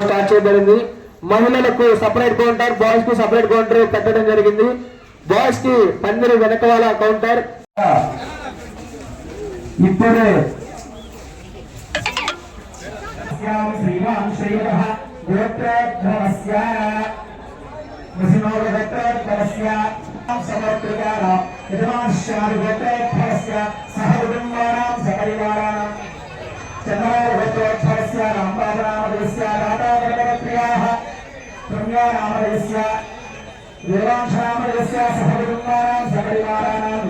Start చేయబడింది. మహిళలకు separate counter బాయ్స్కు సపరేట్ కౌంటర్ పెట్టడం జరిగింది. బాయ్స్కి పందిరి వెనక వాళ్ళ కౌంటర్ ఇప్పుడే సహ కుటుంబానాం సపరివారాణం చంద్రగోత్రోద్భవస్య రాంబాబునామధేయస్య దాతాగణపత్రియాः రమ్యానామధేయస్య దేవాంశనామధేయస్య సహ కుటుంబానాం సపరివారాణం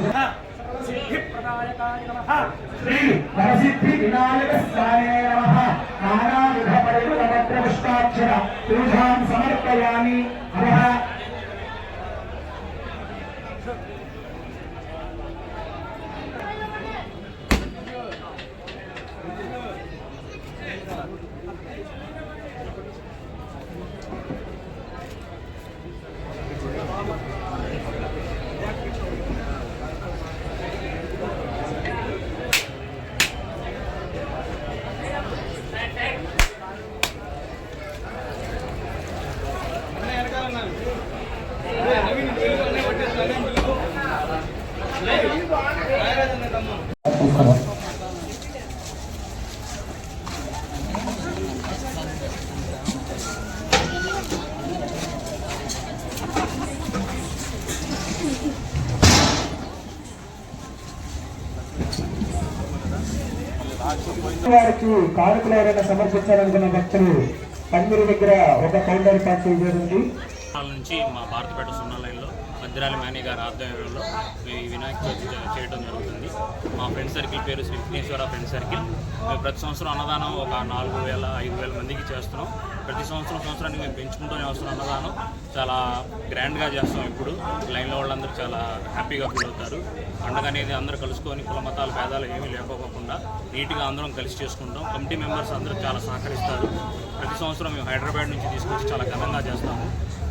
శ్రీ వరసిద్ధి వినాయక స్వామే నమ. నానావిధ పరిమళపత్ర పుష్పాక్షర పూజాం సమర్పయామి. వారికి కానుకలు ఎవరైనా సమర్పించాలనుకున్న భక్తులు పందిరి దగ్గర ఒక కౌంటర్ పార్టీ చేయబడింది నుంచి మా భారతపేట సున్నా లైన్లో మధ్యరాల మేనీ గారి ఆధ్వర్యంలో ఈ వినాయక చవితి చేయడం జరుగుతుంది. మా ఫ్రెండ్ సర్కిల్ పేరు శ్రీ విఘ్నేశ్వర ఫ్రెండ్ సర్కిల్. మేము ప్రతి సంవత్సరం అన్నదానం ఒక నాలుగు వేల ఐదు వేల మందికి చేస్తున్నాం. ప్రతి సంవత్సరం సంవత్సరానికి మేము పెంచుకుంటూనే వస్తున్నాం అన్నదానం. చాలా గ్రాండ్గా చేస్తాం ఇప్పుడు. లైన్లో వాళ్ళందరూ చాలా హ్యాపీగా ఫీల్ అవుతారు. పండగ అనేది అందరూ కలుసుకొని కుల మతాలు భేదాలు ఏమీ లేకపోకుండా నీట్గా అందరం కలిసి చేసుకుంటాం. కమిటీ మెంబర్స్ అందరూ చాలా సహకరిస్తారు. ప్రతి సంవత్సరం మేము హైదరాబాద్ నుంచి తీసుకొచ్చి చాలా ఘనంగా చేస్తాము.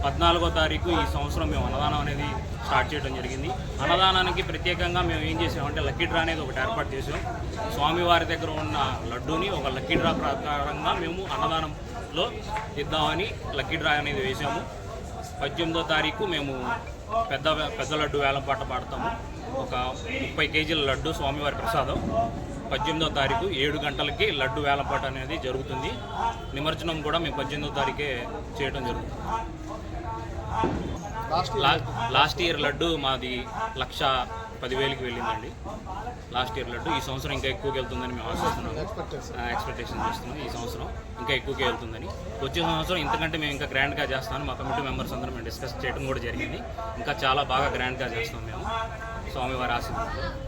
పద్నాలుగో తారీఖు ఈ సంవత్సరం మేము అన్నదానం అనేది స్టార్ట్ చేయడం జరిగింది. అన్నదానానికి ప్రత్యేకంగా మేము ఏం చేసామంటే లక్కీ డ్రా అనేది ఒకటి ఏర్పాటు చేసాం స్వామివారి దగ్గర ఉన్న లడ్డూని ఒక లక్కీ డ్రా ప్రకారంగా మేము అన్నదానంలో ఇద్దామని లక్కీ డ్రా అనేది వేసాము. పద్దెనిమిదో తారీఖు మేము పెద్ద పెద్ద లడ్డు వేలం పాట పాడతాము. ఒక ముప్పై కేజీల లడ్డు స్వామివారి ప్రసాదం. పద్దెనిమిదో తారీఖు ఏడు గంటలకి లడ్డు వేలంపాట అనేది జరుగుతుంది. నిమజ్జనం కూడా మేము పద్దెనిమిదో తారీఖే చేయడం జరుగుతుంది. లాస్ట్ ఇయర్ లడ్డు మాది లక్ష పదివేలకి వెళ్ళిందండి. Last year laddu. ఈ సంవత్సరం ఇంకా ఎక్కువకి వెళ్తుందని మేము ఆశిస్తున్నాము. ఎక్స్పెక్టేషన్ చేస్తున్నాం ఈ సంవత్సరం ఇంకా ఎక్కువకి వెళ్తుందని. వచ్చే సంవత్సరం ఇంతకంటే మేము ఇంకా గ్రాండ్గా చేస్తామని మా కమిటీ మెంబర్స్ అందరం మేము డిస్కస్ చేయడం కూడా జరిగింది. ఇంకా చాలా బాగా గ్రాండ్గా చేస్తాం మేము. స్వామివారి ఆశీర్వాదంతో